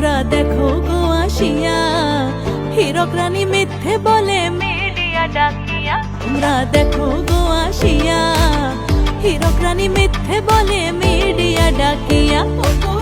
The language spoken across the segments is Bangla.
তোমরা দেখো গো আসিয়া। হিরক রানী মিথ্যে বলে মিডিয়া ডাকিয়া। তোমরা দেখো গো আসিয়া। হিরক রানী মিথ্যে বলে মিডিয়া ডাকিয়া। ও গো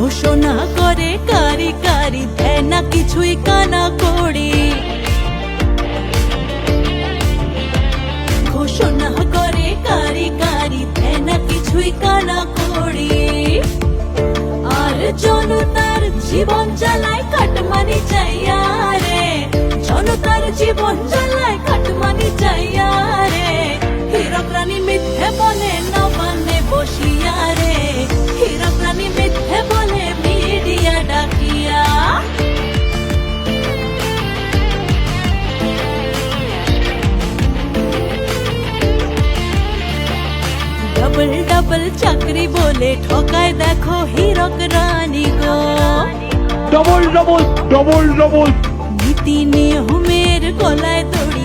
ঘোষণা করে কারি কারি দেয় না কিছুই কানা করি। ঘোষণা করে না করি আর জীবন জ্বালায় কাটমানি চাইয়া রে জনতার জীবন জ্বালায় ডবল ডাবল চাকরি বলে ঠকায় দেখো হিরক রানী গো ডবল ডবল ডবল ডবল নীতি নিয়মের গলায় দড়ি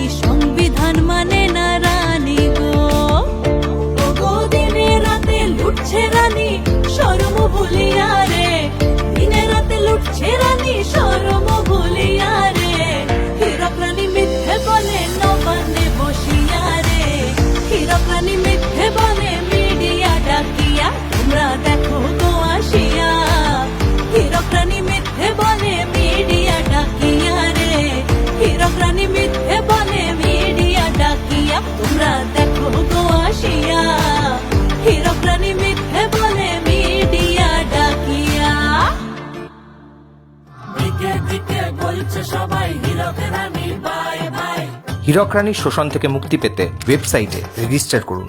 হীরক শোষণ থেকে মুক্তি পেতে ওয়েবসাইটে রেজিস্টার করুন।